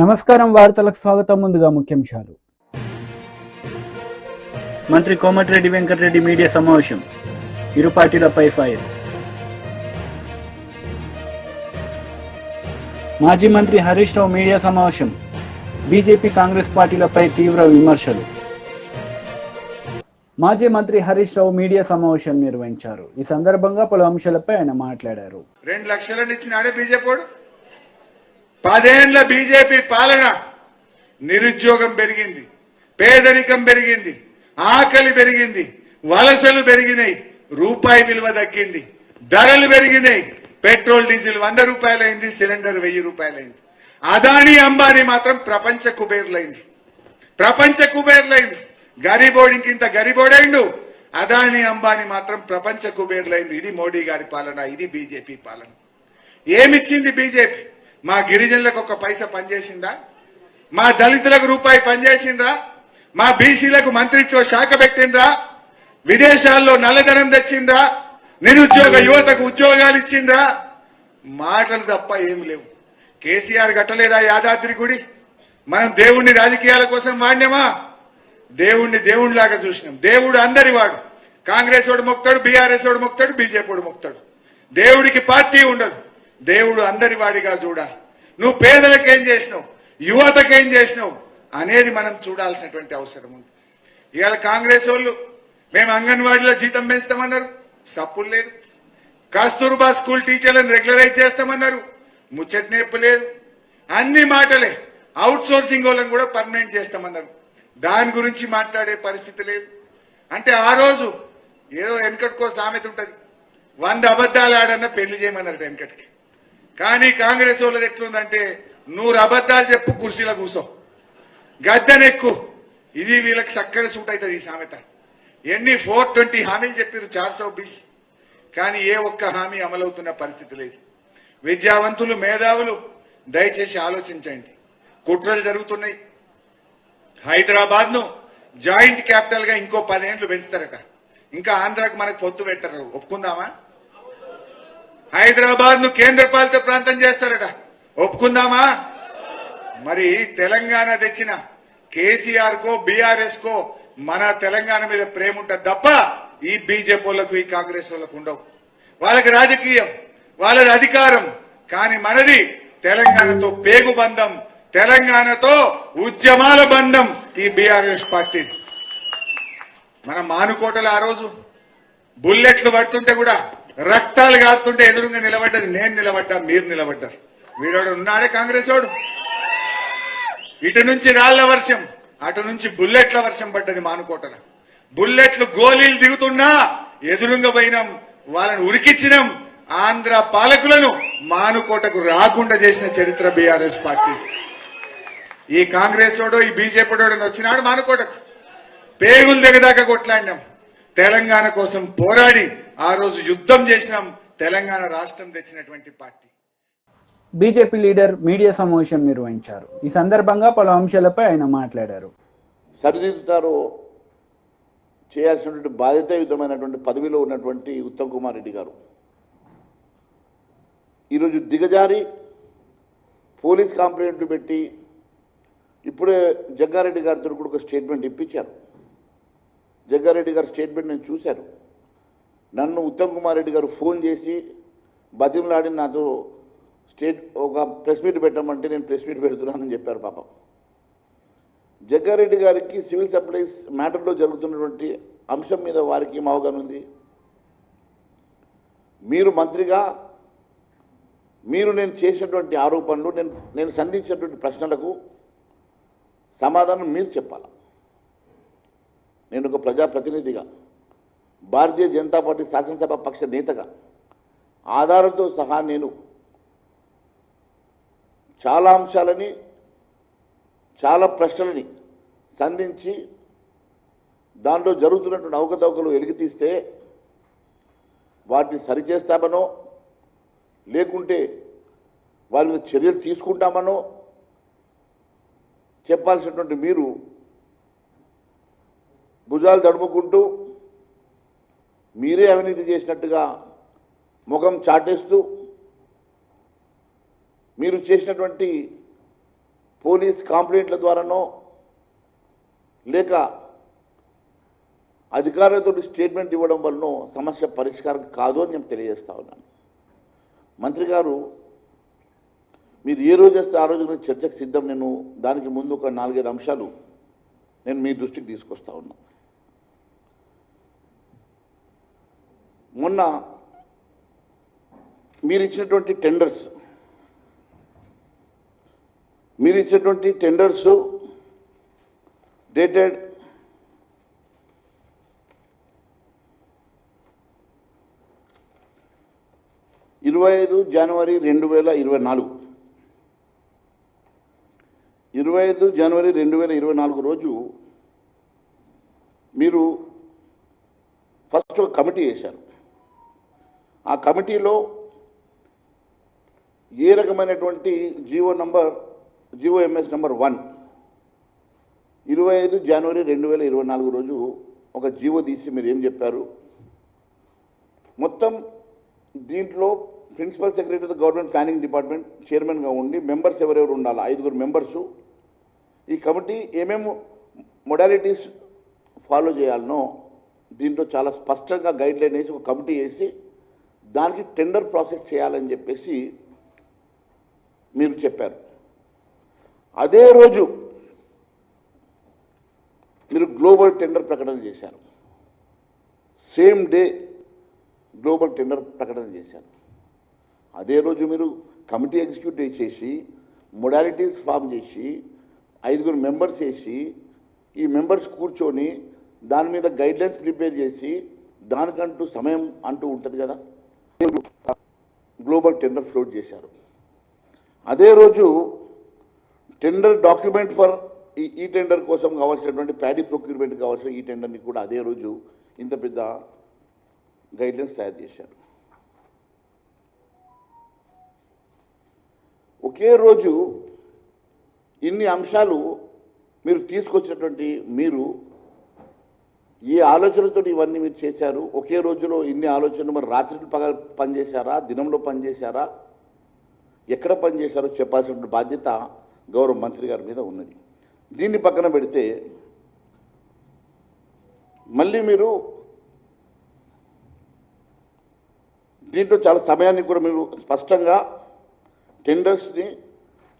నమస్కారం వార్తలకు స్వాగతం. ముందుగా ముఖ్యాంశాలు. మంత్రి కోమటిరెడ్డి వెంకటరెడ్డి మీడియా సమావేశం. ఇరు పార్టీలపై ఫైర్. మాజీ మంత్రి హరీష్ రావు మీడియా సమావేశం. బీజేపీ కాంగ్రెస్ పార్టీలపై తీవ్ర విమర్శలు. మాజీ మంత్రి హరీష్ రావు మీడియా సమావేశం నిర్వహించారు. ఈ సందర్భంగా పలు అంశాలపై ఆయన మాట్లాడారు. రెండు లక్షలను ఇచ్చినాడే బీజేపీడు పదేండ్ల బీజేపీ పాలన నిరుద్యోగం పెరిగింది పేదరికం పెరిగింది ఆకలి పెరిగింది వలసలు పెరిగినాయి రూపాయి విలువ తగ్గింది ధరలు పెరిగినాయి పెట్రోల్ డీజిల్ వంద రూపాయలైంది సిలిండర్ వెయ్యి రూపాయలైంది. అదానీ అంబానీ మాత్రం ప్రపంచ కుబేర్లైంది. ప్రపంచ కుబేర్లైంది. గరీబోడికి ఇంత గరీబోడైండు. అదానీ అంబానీ మాత్రం ప్రపంచ కుబేర్లైంది. ఇది మోడీ గారి పాలన ఇది బీజేపీ పాలన. ఏమిచ్చింది బీజేపీ? మా గిరిజనులకు ఒక పైసా పనిచేసిందా? మా దళితులకు రూపాయి పనిచేసిండ్రా మా బీసీలకు మంత్రిత్వ శాఖ పెట్టిండ్రా విదేశాల్లో నల్లధనం తెచ్చిండ్రా నిరుద్యోగ యువతకు ఉద్యోగాలు ఇచ్చిండ్రా మాటలు తప్ప ఏం లేవు. కేసీఆర్ గట్టలేదా యాదాద్రి గుడి? మనం దేవుణ్ణి రాజకీయాల కోసం వాడినామా? దేవుణ్ణి దేవుడిలాగా చూసినాం. దేవుడు అందరి వాడు. కాంగ్రెస్ వాడు మొక్తాడు బీఆర్ఎస్ వాడు మొక్తాడు బీజేపీ వాడు మొక్తాడు. దేవుడికి పార్టీ ఉండదు. దేవుడు అందరి వాడిగా చూడాలి నువ్వు పేదలకేం చేసినావు? యువతకేం చేసినావు? అనేది మనం చూడాల్సినటువంటి అవసరం ఉంది. ఇవాళ కాంగ్రెస్ వాళ్ళు మేము అంగన్వాడీలో జీతం పెంచుతామన్నారు. సప్పులు లేదు. కస్తూర్బా స్కూల్ టీచర్లను రెగ్యులరైజ్ చేస్తామన్నారు. ముచ్చట నేర్పు లేదు. అన్ని మాటలే. అవుట్ సోర్సింగ్ వాళ్ళని కూడా పర్మనెంట్ చేస్తామన్నారు. దాని గురించి మాట్లాడే పరిస్థితి లేదు. అంటే ఆ రోజు ఏదో వెనకటికో సామెత ఉంటుంది. వంద అబద్ధాలు ఆడన్నా పెళ్ళి చేయమన్నారు వెనకటికి. కానీ కాంగ్రెస్ వాళ్ళది ఎట్లుందంటే నూరు అబద్ధాలు చెప్పు కుర్చీలో కూసో. గద్దెనెక్కు. ఇది వీళ్ళకి చక్కగా సూట్ అవుతుంది ఈ సామెత. ఎన్ని ఫోర్ ట్వంటీ హామీలు చెప్పారు చార్సో బీస్. కానీ ఏ ఒక్క హామీ అమలవుతున్న పరిస్థితి లేదు. విద్యావంతులు మేధావులు దయచేసి ఆలోచించండి. కుట్రలు జరుగుతున్నాయి. హైదరాబాద్ను జాయింట్ క్యాపిటల్గా ఇంకో పదేండ్లు పెంచుతారట. ఇంకా ఆంధ్రాకు మనకు పొత్తు పెట్టరు. ఒప్పుకుందామా? హైదరాబాద్ను కేంద్ర పాలిత ప్రాంతం చేస్తారట. ఒప్పుకుందామా? మరి తెలంగాణ తెచ్చిన కేసీఆర్ కో బీఆర్ఎస్ కో మన తెలంగాణ మీద ప్రేమ ఉంటుంది తప్ప ఈ బీజేపీ వాళ్ళకు ఈ కాంగ్రెస్ వాళ్ళకు ఉండవు. వాళ్ళకి రాజకీయం వాళ్ళది అధికారం కానీ మనది తెలంగాణతో పేగు బంధం తెలంగాణతో ఉద్యమాల బంధం ఈ బీఆర్ఎస్ పార్టీది. మన మానుకోటలు ఆ రోజు. బుల్లెట్లు పడుతుంటే కూడా రక్తాలు కారుతుంటే ఎదురుగా నిలబడ్డది. నేను నిలబడ్డా మీరు నిలబడ్డారు వీడోడు ఉన్నాడే కాంగ్రెస్ వాడు ఇటు నుంచి రాళ్ళ వర్షం అటు నుంచి బుల్లెట్ల వర్షం పడ్డది మానుకోటల. బుల్లెట్లు గోళీలు దిగుతున్నా ఎదురుగా పోయినాం వాళ్ళని ఉరికిచ్చినాం. ఆంధ్ర పాలకులను మానుకోటకు రాకుండా చేసిన చరిత్ర బీఆర్ఎస్ పార్టీ. ఈ కాంగ్రెస్ వాడు ఈ బీజేపీ వాడు వచ్చినాడు మానుకోటకు. పేగులు దిగదాకా కొట్లాడినాం. తెలంగాణ కోసం పోరాడి ఆ రోజు యుద్ధం చేసినాం తెలంగాణ రాష్ట్రం తెచ్చినటువంటి పార్టీ. బీజేపీ లీడర్ మీడియా సమావేశం నిర్వహించారు. ఈ సందర్భంగా పలు అంశాలపై ఆయన మాట్లాడారు. సరిదిద్దుతారో చేయాల్సినటువంటి బాధ్యతాయుతమైనటువంటి పదవిలో ఉన్నటువంటి ఉత్తమ్ కుమార్ రెడ్డి గారు. ఈరోజు దిగజారి పోలీస్ కంప్లైంట్లు పెట్టి ఇప్పుడే జగ్గారెడ్డి గారితో కూడా ఒక స్టేట్మెంట్ ఇప్పించారు. జగ్గారెడ్డి గారి స్టేట్మెంట్ నేను చూశాను. నన్ను ఉత్తమ్ కుమార్ రెడ్డి గారు ఫోన్ చేసి బతిమలాడి నాతో స్టేట్ ఒక ప్రెస్ మీట్ పెట్టమంటే నేను ప్రెస్ మీట్ పెడుతున్నానని చెప్పారు పాపం. జగ్గారెడ్డి గారికి సివిల్ సప్లైస్ మ్యాటర్లో జరుగుతున్నటువంటి అంశం మీద వారికి ఏం అవగాహన ఉంది? మీరు మంత్రిగా మీరు నేను చేసినటువంటి ఆరోపణలు నేను నేను సంధించినటువంటి ప్రశ్నలకు సమాధానం మీరు చెప్పాలి? నేను ఒక ప్రజాప్రతినిధిగా భారతీయ జనతా పార్టీ శాసనసభ పక్ష నేతగా ఆధారంతో సహా నేను చాలా అంశాలని చాలా ప్రశ్నలని సంధించి దాంట్లో జరుగుతున్నటువంటి అవకతవకలు వెలికితీస్తే వాటిని సరిచేస్తామనో లేకుంటే వారి మీద చర్యలు తీసుకుంటామనో చెప్పాల్సినటువంటి మీరు భుజాలు తడుముకుంటూ మీరే అవినీతి చేసినట్టుగా ముఖం చాటేస్తూ మీరు చేసినటువంటి పోలీస్ కాంప్లైంట్ల ద్వారానో లేక అధికారులతో స్టేట్మెంట్ ఇవ్వడం వలన సమస్య పరిష్కారం కాదు అని నేను తెలియజేస్తా ఉన్నాను. మంత్రి గారు మీరు ఏ రోజు వస్తే ఆ రోజు చర్చకు సిద్ధం నేను దానికి ముందు ఒక నాలుగైదు అంశాలు నేను మీ దృష్టికి తీసుకొస్తా ఉన్నాను మొన్న మీరు ఇచ్చినటువంటి టెండర్స్ మీరు ఇచ్చినటువంటి టెండర్స్ డేటెడ్ ఇరవై ఐదు జనవరి రెండు వేల ఇరవై నాలుగు. ఇరవై ఐదు జనవరి రెండు వేల ఇరవై నాలుగు రోజు మీరు ఫస్ట్ ఒక కమిటీ వేశారు. ఆ కమిటీలో ఏ రకమైనటువంటి GO number GO MS number one ఇరవై ఐదు జనవరి రెండు వేల ఇరవై నాలుగు రోజు ఒక జీవో తీసి మీరు ఏం చెప్పారు? మొత్తం దీంట్లో principal secretary of government planning department చైర్మన్గా ఉండి మెంబర్స్ ఎవరెవరు ఉండాలి? ఐదుగురు మెంబర్సు. ఈ కమిటీ ఏమేమి మొడాలిటీస్ ఫాలో చేయాలనో దీంట్లో చాలా స్పష్టంగా గైడ్లైన్ వేసి ఒక కమిటీ వేసి దానికి టెండర్ ప్రాసెస్ చేయాలని చెప్పేసి మీరు చెప్పారు. అదే రోజు మీరు గ్లోబల్ టెండర్ ప్రకటన చేశారు. సేమ్ డే గ్లోబల్ టెండర్ ప్రకటన చేశారు. అదే రోజు మీరు కమిటీ ఎగ్జిక్యూటివ్ చేసి మొడాలిటీస్ ఫామ్ చేసి ఐదుగురు మెంబర్స్ వేసి ఈ మెంబర్స్ కూర్చొని దాని మీద గైడ్లైన్స్ ప్రిపేర్ చేసి దానికంటూ సమయం అంటూ ఉంటుంది కదా. గ్లోబల్ టెండర్ ఫ్లోట్ చేశారు. అదే రోజు టెండర్ డాక్యుమెంట్ ఫర్ ఈ ఈ టెండర్ కోసం కావాల్సినటువంటి ప్యాడీ ప్రొక్యూర్మెంట్ కావాల్సిన ఈ టెండర్ని కూడా అదే రోజు ఇంత పెద్ద గైడ్లైన్స్ తయారు చేశారు. ఒకే రోజు ఇన్ని అంశాలు మీరు తీసుకొచ్చినటువంటి మీరు ఈ ఆలోచనతో ఇవన్నీ మీరు చేశారు. ఒకే రోజులో ఇన్ని ఆలోచనలు మరి రాత్రి పగ పనిచేశారా? దినంలో పనిచేశారా? ఎక్కడ పనిచేశారో చెప్పాల్సిన బాధ్యత గౌరవ మంత్రి గారి మీద ఉన్నది. దీన్ని పక్కన పెడితే మళ్ళీ మీరు దీంట్లో చాలా సమయాన్ని కూడా మీరు స్పష్టంగా టెండర్స్ని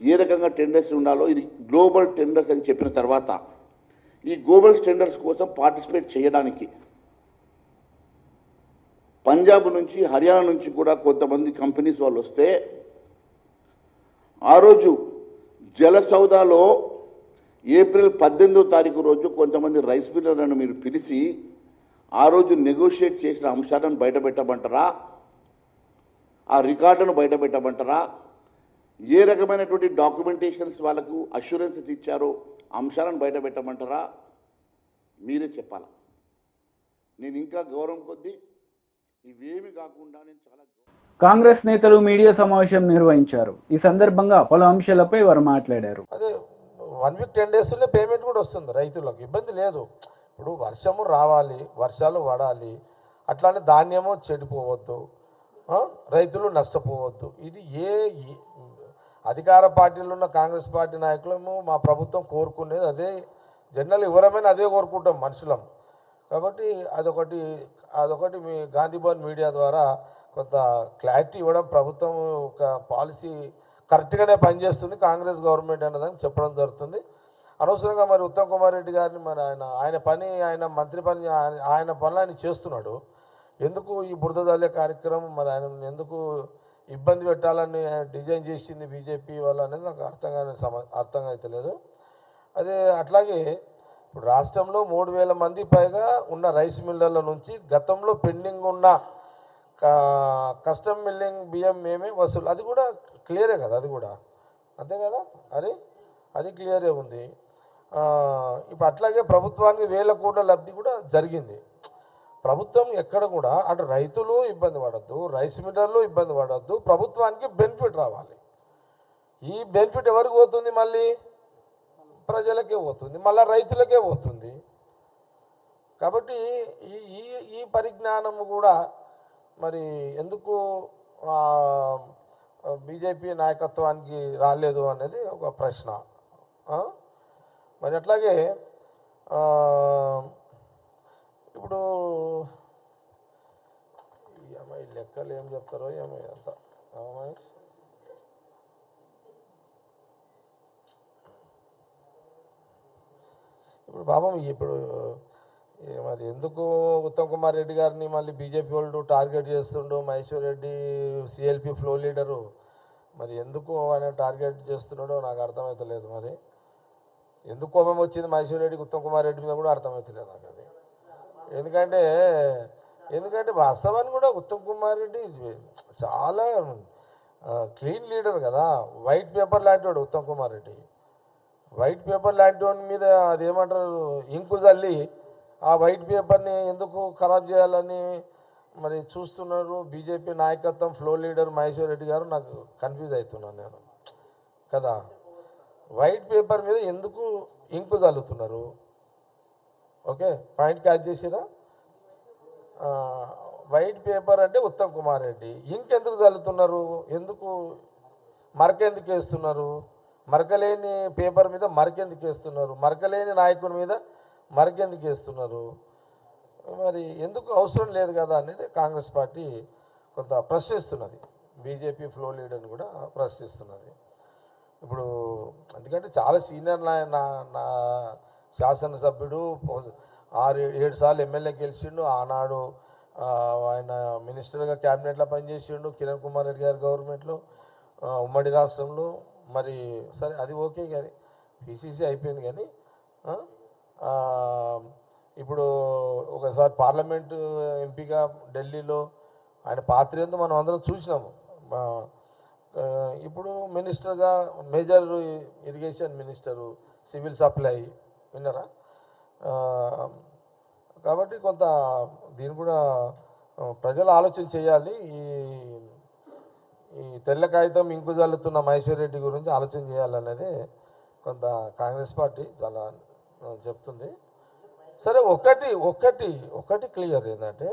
ఏ రకంగా టెండర్స్ ఉండాలో ఇది గ్లోబల్ టెండర్స్ అని చెప్పిన తర్వాత ఈ గ్లోబల్ స్టాండర్డ్స్ కోసం పార్టిసిపేట్ చేయడానికి పంజాబ్ నుంచి హర్యానా నుంచి కూడా కొంతమంది కంపెనీస్ వాళ్ళు వస్తే ఆ రోజు జల సౌదాలో ఏప్రిల్ పద్దెనిమిదో తారీఖు రోజు కొంతమంది రైస్ మిల్లర్లను మీరు పిలిచి ఆ రోజు నెగోషియేట్ చేసిన అంశాలను బయటపెట్టమంటారా? ఆ రికార్డును బయటపెట్టమంటారా? ఏ రకమైనటువంటి డాక్యుమెంటేషన్స్ వాళ్ళకు అష్యూరెన్సెస్ ఇచ్చారో? అంశాలను బయటపెట్టమంటారా మీరే చెప్పాలా? నేను ఇంకా గౌరవం కొద్దీ ఇవేమి కాకుండా నేను చాలా కాంగ్రెస్ నేతలు మీడియా సమావేశం నిర్వహించారు. ఈ సందర్భంగా పలు అంశాలపై వారు మాట్లాడారు. అదే వన్ వీక్ టెన్ డేస్లోనే పేమెంట్ కూడా వస్తుంది రైతులకు. ఇబ్బంది లేదు. ఇప్పుడు వర్షము రావాలి వర్షాలు పడాలి అట్లానే ధాన్యము చెడిపోవద్దు ఆ? రైతులు నష్టపోవద్దు. ఇది ఏ అధికార పార్టీలో ఉన్న కాంగ్రెస్ పార్టీ నాయకులము మా ప్రభుత్వం కోరుకునేది అదే జనరల్ ఎవరమైనా అదే కోరుకుంటాం మనుషులం. కాబట్టి అదొకటి అదొకటి మీ గాంధీభవన్ మీడియా ద్వారా కొంత క్లారిటీ ఇవ్వడం ప్రభుత్వం ఒక పాలసీ కరెక్ట్గానే పనిచేస్తుంది కాంగ్రెస్ గవర్నమెంట్ అన్నదని చెప్పడం జరుగుతుంది. అనవసరంగా మరి ఉత్తమ్ కుమార్ రెడ్డి గారిని మరి ఆయన ఆయన పని ఆయన మంత్రి పని ఆయన- ఆయన పనులు ఆయన చేస్తున్నాడు. ఎందుకు ఈ బురద కార్యక్రమం మరి ఆయన ఎందుకు ఇబ్బంది పెట్టాలని డిజైన్ చేసింది బీజేపీ వాళ్ళు అనేది నాకు అర్థం కాని సమ అర్థం అయితే లేదు అదే అట్లాగే ఇప్పుడు రాష్ట్రంలో మూడు వేల మంది పైగా ఉన్న రైస్ మిల్లర్ల నుంచి గతంలో పెండింగ్ ఉన్న కస్టమ్ మిల్లింగ్ బియ్యం మేమే వసూలు అది కూడా క్లియరే కదా అది కూడా. అంతే కదా? అది అది క్లియరే ఉంది. ఇప్పుడు అట్లాగే ప్రభుత్వానికి వేల కోట్ల లబ్ధి కూడా జరిగింది. ప్రభుత్వం ఎక్కడ కూడా అటు రైతులు ఇబ్బంది పడద్దు రైస్ మిల్లర్లు ఇబ్బంది పడద్దు ప్రభుత్వానికి బెనిఫిట్ రావాలి. ఈ బెనిఫిట్ ఎవరికి పోతుంది మళ్ళీ? ప్రజలకే పోతుంది మళ్ళీ రైతులకే పోతుంది. కాబట్టి ఈ ఈ ఈ పరిజ్ఞానం కూడా మరి ఎందుకు బీజేపీ నాయకత్వానికి రాలేదు అనేది ఒక ప్రశ్న. మరి అట్లాగే ఇప్పుడు ఈ అమ్మాయి లెక్కలు ఏం చెప్తారో ఏమో అంతా అమ్మాయి ఇప్పుడు పాపం ఇప్పుడు మరి ఎందుకు ఉత్తమ్ కుమార్ రెడ్డి గారిని మళ్ళీ బీజేపీ వాళ్ళు టార్గెట్ చేస్తుండు? Maheshwar Reddy CLP floor leader మరి ఎందుకు ఆయన టార్గెట్ చేస్తున్నాడో నాకు అర్థమవుతలేదు మరి. ఎందుకు కోపం వచ్చింది మహేశ్వర్ రెడ్డికి? ఉత్తమ్ కుమార్ రెడ్డి మీద కూడా అర్థమవుతలేదు నాకు అది. ఎందుకంటే ఎందుకంటే వాస్తవాన్ని కూడా ఉత్తమ్ కుమార్ రెడ్డి చాలా క్లీన్ లీడర్ కదా. వైట్ పేపర్ లాంటి వాడు ఉత్తమ్ కుమార్ రెడ్డి. వైట్ పేపర్ లాంటి వాడి మీద అదేమంటారు ఇంకు చల్లి ఆ వైట్ పేపర్ని ఎందుకు ఖరాబ్ చేయాలని మరి చూస్తున్నారు. బీజేపీ నాయకత్వం ఫ్లో లీడర్ మహేశ్వర్ రెడ్డి గారు నాకు కన్ఫ్యూజ్ అవుతున్నాను నేను. కదా. వైట్ పేపర్ మీద ఎందుకు ఇంకు చల్లుతున్నారు ఓకే పాయింట్ క్యాచ్ చేసిరా? వైట్ పేపర్ అంటే ఉత్తమ్ కుమార్ రెడ్డి. ఇంకెందుకు చల్లుతున్నారు? ఎందుకు మరకెందుకు వేస్తున్నారు? మరకలేని పేపర్ మీద మరకెందుకు వేస్తున్నారు? మరకలేని నాయకుడి మీద మరకెందుకు వేస్తున్నారు? మరి ఎందుకు అవసరం లేదు కదా అనేది కాంగ్రెస్ పార్టీ కొంత ప్రశ్నిస్తున్నది. బీజేపీ ఫ్లో లీడర్ని కూడా ప్రశ్నిస్తున్నది. ఇప్పుడు ఎందుకంటే చాలా సీనియర్ నా నా నా శాసనసభ్యుడు ఆరు ఏడు సార్లు ఎమ్మెల్యే గెలిచిండు. ఆనాడు ఆయన మినిస్టర్గా క్యాబినెట్లో పనిచేసిండు. కిరణ్ కుమార్ రెడ్డి గారి గవర్నమెంట్లో ఉమ్మడి రాష్ట్రంలో. మరి సరే అది ఓకే కానీ పిసిసి అయిపోయింది కానీ ఇప్పుడు ఒకసారి పార్లమెంటు ఎంపీగా ఢిల్లీలో ఆయన పాత్ర ఏందో మనం అందరం చూసినాము. ఇప్పుడు మినిస్టర్గా major irrigation minister civil supply విన్నారా? కాబట్టి కొంత దీన్ని కూడా ప్రజలు ఆలోచన చేయాలి. ఈ ఈ తెల్ల కాగితం ఇంకు జల్లుతున్న మహేశ్వర్ రెడ్డి గురించి ఆలోచన చేయాలనేది కొంత కాంగ్రెస్ పార్టీ చాలా చెప్తుంది. సరే ఒకటి ఒకటి ఒకటి క్లియర్ ఏంటంటే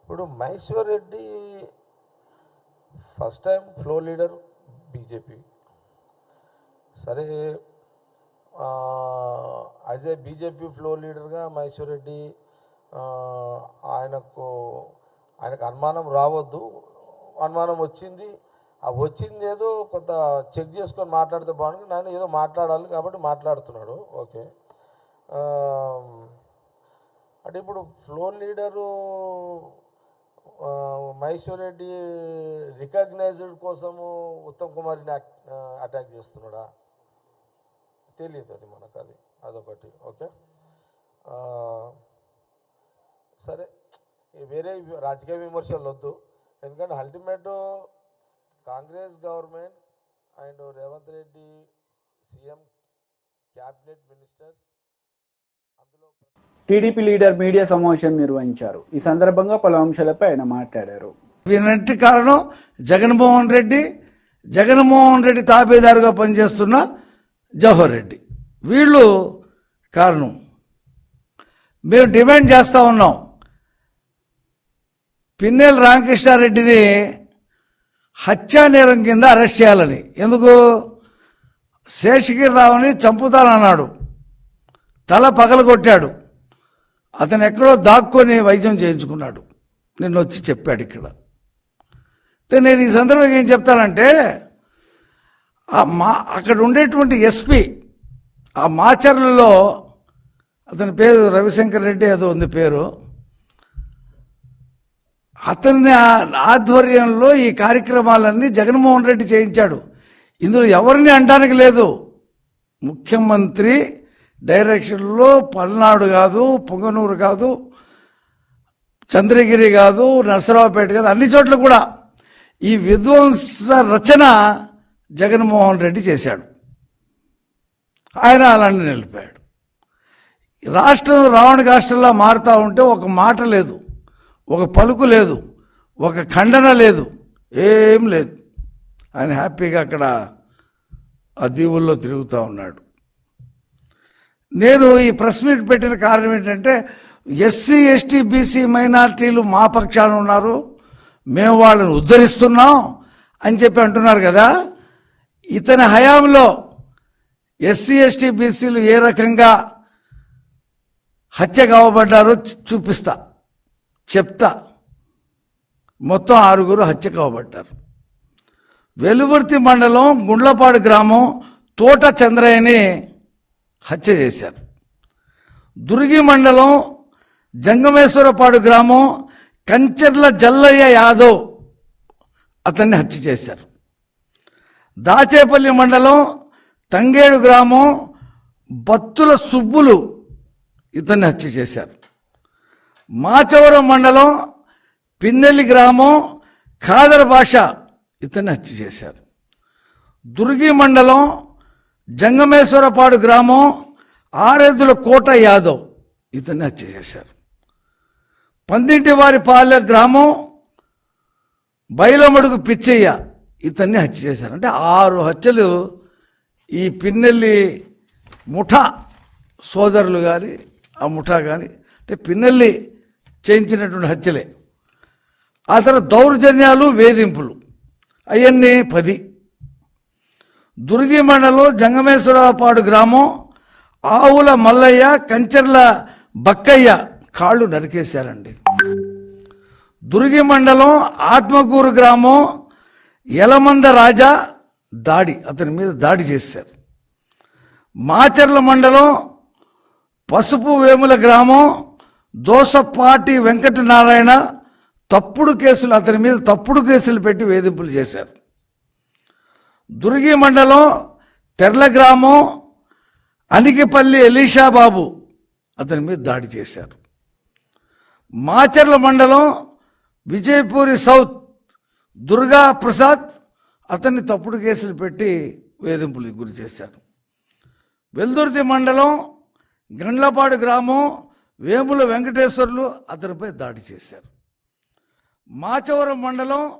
ఇప్పుడు Maheshwar Reddy first time floor leader BJP. సరే యాజ్ ఏ బీజేపీ ఫ్లో లీడర్గా మహేశ్వర్ రెడ్డి ఆయనకు ఆయనకు అనుమానం రావద్దు. అనుమానం వచ్చింది. ఆ వచ్చింది ఏదో కొంత చెక్ చేసుకొని మాట్లాడితే బాగుంది నేను ఏదో మాట్లాడాలి కాబట్టి మాట్లాడుతున్నాడు. ఓకే. అంటే ఇప్పుడు floor leader Maheshwar Reddy recognised కోసము ఉత్తమ్ కుమార్ని అటాక్ చేస్తున్నాడా? తెలియదు అది మనకు అది. అదొకటి. ఓకే? ఆ, సరే. ఈ వేరే రాజకీయ విమర్శలు వద్దు. ఎందుకంటే ultimate Congress government and Revanth Reddy CM cabinet ministers అందులో టీడీపీ లీడర్ మీడియా సమావేశం నిర్వహించారు. ఈ సందర్భంగా పలు అంశాలపై ఆయన మాట్లాడారు. వీనట్టి కారణం జగన్మోహన్ రెడ్డి జగన్మోహన్ రెడ్డి తాబేదారుగా పనిచేస్తున్న జవహర్ రెడ్డి. వీళ్ళు కారణం. మేము డిమాండ్ చేస్తూ ఉన్నాం. పిన్నెల రామకృష్ణారెడ్డిని హత్యా నేరం కింద అరెస్ట్ చేయాలని. ఎందుకు? శేషగిరిరావుని చంపుతానన్నాడు. తల పగలగొట్టాడు. అతను ఎక్కడో దాక్కొని వైద్యం చేయించుకున్నాడు. నిన్న వచ్చి చెప్పాడు ఇక్కడ. నేను ఈ సందర్భంగా ఏం చెప్తానంటే ఆ మా అక్కడ ఉండేటువంటి ఎస్పీ ఆ మాచర్లలో అతని పేరు రవిశంకర్ రెడ్డి ఏదో ఉంది పేరు. అతని ఆధ్వర్యంలో ఈ కార్యక్రమాలన్నీ జగన్మోహన్ రెడ్డి చేయించాడు. ఇందులో ఎవరిని అనడానికి లేదు. ముఖ్యమంత్రి డైరెక్షన్లో పల్నాడు కాదు పొంగనూరు కాదు చంద్రగిరి కాదు నరసరావుపేట కాదు అన్ని చోట్ల కూడా ఈ విధ్వంస రచన జగన్మోహన్ రెడ్డి చేశాడు. ఆయన అలానే నిలిపాడు. రాష్ట్రం రావణ రాష్ట్రంలా మారుతూ ఉంటే ఒక మాట లేదు ఒక పలుకు లేదు ఒక ఖండన లేదు ఏం లేదు. ఆయన హ్యాపీగా అక్కడ ఆ దీవుల్లో తిరుగుతూ ఉన్నాడు. నేను ఈ ప్రెస్ మీట్ పెట్టిన కారణం ఏంటంటే ఎస్సీ ఎస్టీ బీసీ మైనార్టీలు మా పక్షాన ఉన్నారు మేము వాళ్ళని ఉద్ధరిస్తున్నాం అని చెప్పి అంటున్నారు కదా. ఇతని హయాంలో ఎస్సీ ఎస్టీ బీసీలు ఏ రకంగా హత్య కావబడ్డారో చూపిస్తా. చెప్తా. మొత్తం ఆరుగురు హత్య కావబడ్డారు. వెలువర్తి మండలం గుండ్లపాడు గ్రామం తోట చంద్రయ్యని హత్య చేశారు. దుర్గి మండలం జంగమేశ్వరపాడు గ్రామం కంచర్ల జల్లయ్య యాదవ్ అతన్ని హత్య చేశారు. దాచేపల్లి మండలం తంగేడు గ్రామం బత్తుల సుబ్బులు ఇతన్ని హత్య చేశారు. మాచవరం మండలం పిన్నెల్లి గ్రామం ఖాదర్ భాష ఇతన్ని హత్య చేశారు. దుర్గి మండలం జంగమేశ్వరపాడు గ్రామం ఆరెద్దుల కోట యాదవ్ ఇతన్ని హత్య చేశారు. పందింటి వారి పాలె గ్రామం బయలమడుగు పిచ్చయ్య ఇతన్ని హత్య చేశారు. అంటే ఆరు హత్యలు ఈ పిన్నెల్లి ముఠా సోదరులు గారి ఆ ముఠా కానీ అంటే పిన్నెల్లి చేయించినటువంటి హత్యలే. ఆ తర్వాత దౌర్జన్యాలు వేధింపులు అవన్నీ పది. దుర్గి మండలం జంగమేశ్వరపాడు గ్రామం ఆవుల మల్లయ్య కంచర్ల బక్కయ్య కాళ్ళు నరికేశారండి. దుర్గి మండలం ఆత్మకూరు గ్రామం యలమంద రాజా దాడి అతని మీద దాడి చేశారు. మాచర్ల మండలం పసుపు వేముల గ్రామం దోసపాటి వెంకటనారాయణ తప్పుడు కేసులు అతని మీద తప్పుడు కేసులు పెట్టి వేధింపులు చేశారు. దుర్గి మండలం తెర్ల గ్రామం అనికిపల్లి ఎలీషాబాబు అతని మీద దాడి చేశారు. మాచర్ల మండలం విజయపూరి సౌత్ దుర్గా ప్రసాద్ అతన్ని తప్పుడు కేసులు పెట్టి వేధింపులకు గురి చేశారు. వెల్దుర్తి మండలం గండ్లపాడు గ్రామం వేముల వెంకటేశ్వర్లు అతనిపై దాడి చేశారు. మాచవరం మండలం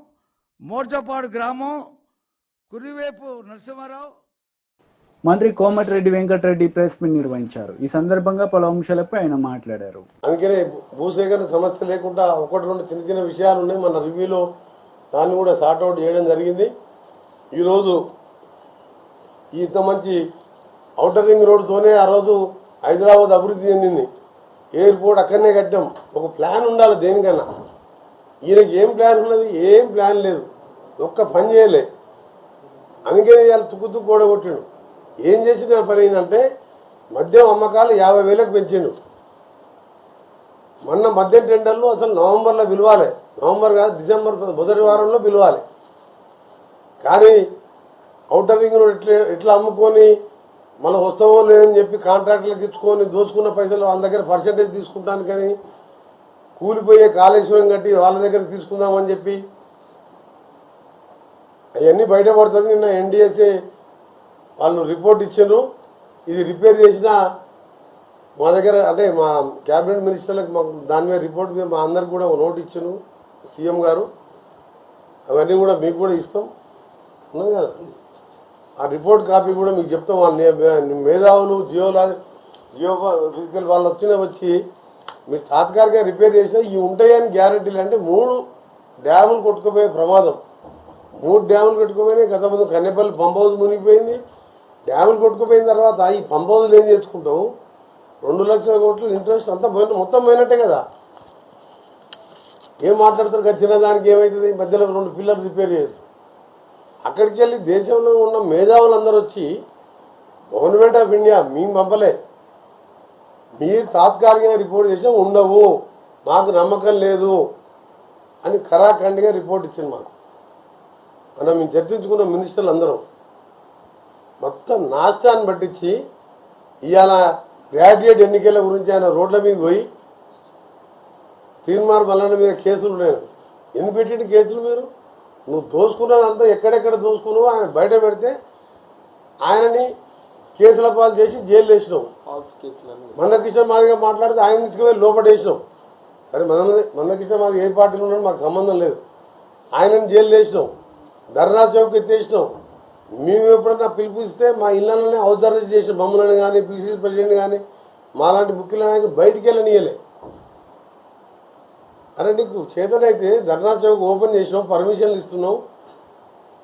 మోర్చపాడు గ్రామం కురివేపు నరసింహారావు. మంత్రి కోమటిరెడ్డి వెంకటరెడ్డి ప్రెస్ మీట్ నిర్వహించారు. ఈ సందర్భంగా పలు అంశాలపై ఆయన మాట్లాడారు. అందుకనే భూసేకరణ సమస్య లేకుండా ఒకటి రెండు చిన్న చిన్న విషయాలు ఉన్నాయి. మన రివ్యూలో దాన్ని కూడా సార్ట్అవుట్ చేయడం జరిగింది. ఈరోజు ఇంత మంచి ఔటర్ రింగ్ రోడ్తోనే ఆ రోజు హైదరాబాద్ అభివృద్ధి చెందింది. ఎయిర్పోర్ట్ అక్కడనే కట్టాం. ఒక ప్లాన్ ఉండాలి దేనికన్నా. ఈయనకి ఏం ప్లాన్ ఉన్నది ఏం ప్లాన్ లేదు. ఒక్క పని చేయలే. అందుకే ఇవాళ తుక్కు తుక్కు కూడగొట్టిండు. ఏం చేసిన పని ఏంటంటే మద్యం అమ్మకాలు యాభై వేలకు పెంచిండు. మొన్న మద్యం టెండర్లు అసలు నవంబర్లో పిలవాలి. నవంబర్ కాదు డిసెంబర్ మొదటి వారంలో పిలవాలి. కానీ అవుటర్ రింగ్ రోడ్ ఎట్లా ఎట్లా అమ్ముకొని మనం వస్తావో లేదని చెప్పి కాంట్రాక్టులకు ఇచ్చుకొని దోచుకున్న పైసలు వాళ్ళ దగ్గర పర్సంటేజ్ తీసుకుంటానికని కూలిపోయే కాళేశ్వరం కట్టి వాళ్ళ దగ్గర తీసుకుందామని చెప్పి అవన్నీ బయటపడుతుంది. నిన్న ఎన్డిఎస్ఏ వాళ్ళు రిపోర్ట్ ఇచ్చారు ఇది రిపేర్ చేసిన మా దగ్గర అంటే మా క్యాబినెట్ మినిస్టర్లకు మాకు దాని మీద రిపోర్ట్ మీద మా అందరికి కూడా నోట్ ఇచ్చాను సీఎం గారు. అవన్నీ కూడా మీకు కూడా ఇస్తాం. ఉన్నది కదా? ఆ రిపోర్ట్ కాపీ కూడా మీకు చెప్తాం వాళ్ళు మేధావులు జియోలా జియో ఫిజికల్ వాళ్ళు వచ్చిన వచ్చి మీరు తాత్కాలికంగా రిపేర్ చేసినా ఇవి ఉంటాయని గ్యారంటీలు అంటే మూడు డ్యాములు కొట్టుకుపోయే ప్రమాదం. మూడు డ్యాములు కొట్టుకుపోయినాయి గత ముందు కన్నెపల్లి పంప్ హౌస్ మునిగిపోయింది. డ్యాములు కొట్టుకుపోయిన తర్వాత ఈ పంప్ హౌస్లు ఏం చేసుకుంటావు? రెండు లక్షల కోట్లు ఇంట్రెస్ట్ అంతా పోయిన మొత్తం పోయినట్టే కదా. ఏం మాట్లాడతారు? కదా చిన్న దానికి ఏమవుతుంది మధ్యలో రెండు పిల్లలు రిపేర్ చేయొచ్చు. అక్కడికి వెళ్ళి దేశంలో ఉన్న మేధావులందరూ వచ్చి గవర్నమెంట్ ఆఫ్ ఇండియా మేము పంపలే. మీరు తాత్కాలికంగా రిపోర్ట్ చేసినా ఉండవు. మాకు నమ్మకం లేదు. అని కరాఖండిగా రిపోర్ట్ ఇచ్చింది మాకు. మనం మేము చర్చించుకున్న మినిస్టర్లు అందరం మొత్తం నాష్టాన్ని పట్టించి ఇవాళ గ్రాడ్యుయేట్ ఎన్నికల గురించి ఆయన రోడ్ల మీద పోయి తీర్మాన బలన మీద కేసులు ఉన్నాయి. ఎందుకు పెట్టిన కేసులు మీరు? నువ్వు దోసుకున్నదంతా ఎక్కడెక్కడ దోసుకున్నావో ఆయన బయట పెడితే ఆయనని కేసుల పాలు చేసి జైలు వేసినావు. మందకృష్ణ మాదిగా మాట్లాడితే ఆయన తీసుకుపోయి లోపడేసినావు సరే మంద మందకృష్ణ మాది ఏ పార్టీలో ఉన్నాడో మాకు సంబంధం లేదు. ఆయనని జైలు వేసినావు. ధర్నా చౌక్ ఎత్తేసినావు మేము ఎప్పుడన్నా పిలిపిస్తే మా ఇళ్ళలోనే హౌస్ అరెస్ట్ చేసిన మమ్మల్ని కానీ పిసిసి ప్రెసిడెంట్ కానీ మాలాంటి ముఖ్యుల నాయకులు బయటికి వెళ్ళనియలే. అరే నీకు చేతనైతే ధర్నా చౌక్ ఓపెన్ చేసినావు పర్మిషన్లు ఇస్తున్నావు.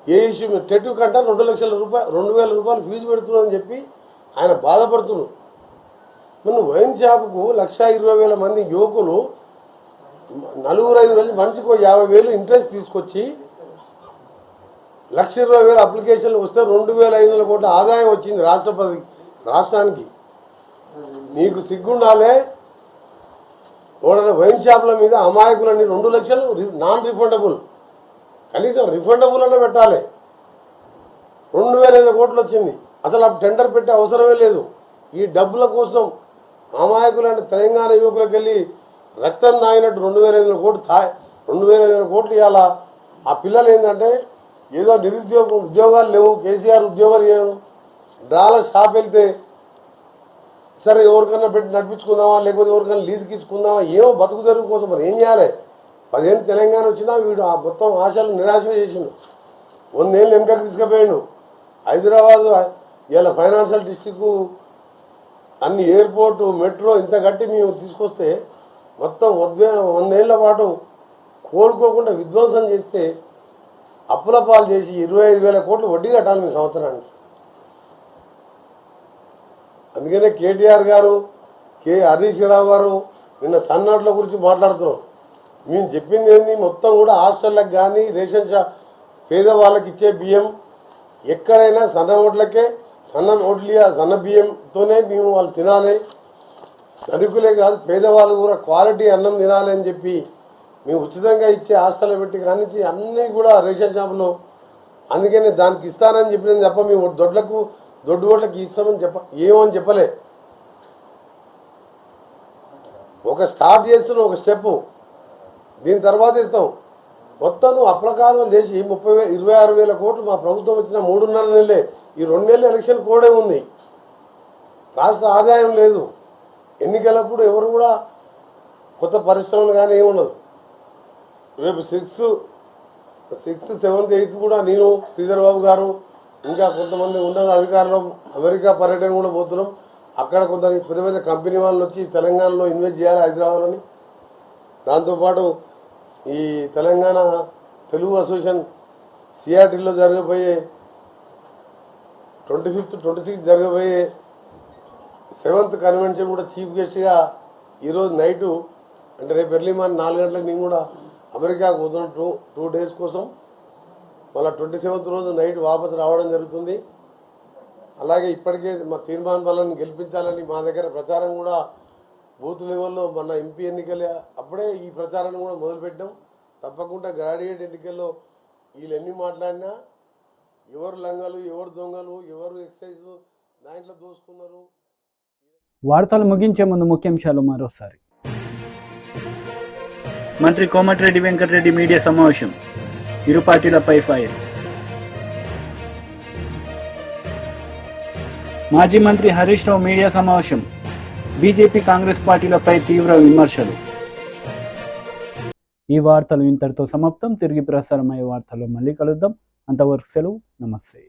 ఏ ఇష్యూ మీరు టెట్ కంటే రెండు లక్షల రూపాయలు రెండు వేల రూపాయలు ఫీజు పెడుతున్నావు అని చెప్పి ఆయన బాధపడుతున్నాడు. నన్ను వైన్ షాప్కు లక్ష ఇరవై వేల మంది యువకులు నలుగురు ఐదు వేలు మనిషికి యాభై వేలు ఇంట్రెస్ట్ తీసుకొచ్చి లక్ష ఇరవై వేల అప్లికేషన్లు వస్తే రెండు వేల ఐదు వందల కోట్ల ఆదాయం వచ్చింది రాష్ట్రపతి రాష్ట్రానికి. నీకు సిగ్గుండాలే ఎవడైనా వైన్ షాపుల మీద అమాయకులని రెండు లక్షలు నాన్ రిఫండబుల్ కనీసం రిఫండబుల్ అన్న పెట్టాలి. రెండు వేల ఐదు కోట్లు వచ్చింది. అసలు ఆ టెండర్ పెట్టే అవసరమే లేదు. ఈ డబ్బుల కోసం అమాయకులంటే తెలంగాణ యువకులకు వెళ్ళి రక్తం తాగినట్టు రెండు వేల ఐదు కోట్లు తా రెండు వేల ఐదు కోట్లు ఇవ్వాలా ఆ పిల్లలు ఏంటంటే ఏదో నిరుద్యోగ ఉద్యోగాలు లేవు. కేసీఆర్ ఉద్యోగాలు ఇవ్వడం డ్రాల షాప్ వెళ్తే సరే ఎవరికన్నా పెట్టి నడిపించుకుందామా లేకపోతే ఎవరికైనా లీజుకి ఇచ్చుకుందామా ఏమో బతుకు జరుగు కోసం మరి ఏం చేయాలి? పదిహేను తెలంగాణ వచ్చినా వీడు ఆ మొత్తం ఆశలు నిరాశ చేసిండు. వందేళ్ళు వెనకకి తీసుకుపోయాడు. హైదరాబాద్ ఇలా ఫైనాన్షియల్ డిస్టిక్ అన్ని ఎయిర్పోర్టు మెట్రో ఇంత కట్టి మేము తీసుకొస్తే మొత్తం వద్దే వందేళ్ళ పాటు కోలుకోకుండా విధ్వంసం చేస్తే అప్పుల పాలు చేసి ఇరవై ఐదు వేల కోట్లు వడ్డీ కట్టాలి మీ సంవత్సరానికి. అందుకనే కేటీఆర్ గారు కే. హరీష్ రావు గారు నిన్న సన్నాట్ల గురించి మాట్లాడుతున్నాం మేము చెప్పింది ఏంది? మొత్తం కూడా హాస్టళ్ళకి కానీ రేషన్ షాప్ పేదవాళ్ళకి ఇచ్చే బియ్యం ఎక్కడైనా సన్న ఓట్లకే సన్న ఓట్లి సన్న బియ్యంతోనే మేము వాళ్ళు తినాలి. ధనికులే కాదు పేదవాళ్ళు కూడా క్వాలిటీ అన్నం తినాలి అని చెప్పి మేము ఉచితంగా ఇచ్చే హాస్టల్లో పెట్టి కానించి అన్నీ కూడా రేషన్ షాపులో అందుకనే దానికి ఇస్తానని చెప్పిన తప్ప మేము దొడ్లకు దొడ్డు ఓట్లకి ఇస్తామని చెప్ప ఏమని చెప్పలే. ఒక స్టార్ట్ చేస్తున్న ఒక స్టెప్ దీని తర్వాత ఇస్తాం. మొత్తం నువ్వు అప్లకాలం చేసి ముప్పై వేల ఇరవై ఆరు వేల కోట్లు మా ప్రభుత్వం వచ్చిన మూడున్నర నెలలే. ఈ రెండు నెలల ఎలక్షన్ కోడే ఉంది. రాష్ట్ర ఆదాయం లేదు. ఎన్నికలప్పుడు ఎవరు కూడా కొత్త పరిశ్రమలు కానీ ఏముండదు రేపు సిక్స్ సిక్స్త్ సెవెంత్ ఎయిత్ కూడా నేను శ్రీధర్ బాబు గారు ఇంకా కొంతమంది ఉన్నత అధికారులు అమెరికా పర్యటన కూడా పోతున్నాం. అక్కడ కొంత పెద్ద పెద్ద కంపెనీ వాళ్ళు వచ్చి తెలంగాణలో ఇన్వెస్ట్ చేయాలి హైదరాబాద్లోని. దాంతోపాటు ఈ తెలంగాణ తెలుగు అసోసియేషన్ సిఆర్టీలో జరగబోయే ట్వంటీ ఫిఫ్త్ ట్వంటీ సిక్స్త్ జరగబోయే సెవెంత్ కన్వెన్షన్ కూడా చీఫ్ గెస్ట్గా ఈరోజు నైటు అంటే రేపు ఎర్లీ మార్నింగ్ నాలుగు గంటలకు నేను కూడా అమెరికాకు పోతున్నాను టూ టూ డేస్ కోసం. మళ్ళీ ట్వంటీ సెవెంత్ రోజు నైట్ వాపసు రావడం జరుగుతుంది. అలాగే ఇప్పటికే మా తీర్మాన్ బలాన్ని గెలిపించాలని మా దగ్గర ప్రచారం కూడా బూత్ లెవెల్లో మన ఎంపీ ఎన్నికలు అప్పుడే ఈ ప్రచారాన్ని కూడా మొదలుపెట్టాం. తప్పకుండా గ్రాడ్యుయేట్ ఎన్నికల్లో వీళ్ళు ఎన్ని మాట్లాడినా ఎవరు లంగలు ఎవరు దొంగలు ఎవరు ఎక్సైజ్ దాంట్లో దోసుకున్నారు. వార్తలు ముగించే ముందు ముఖ్యాంశాలు మరోసారి. మంత్రి కోమటిరెడ్డి వెంకటరెడ్డి మీడియా సమావేశం. ఇరు పార్టీలపై ఫైర్. మాజీ మంత్రి హరీష్ రావు మీడియా సమావేశం. బీజేపీ కాంగ్రెస్ పార్టీలపై తీవ్ర విమర్శలు. ఈ వార్తలు ఇంతటితో సమాప్తం. తిరిగి ప్రసారమయ్యే వార్తల్లో మళ్ళీ కలుద్దాం. అంతవరకు సెలవు. నమస్తే.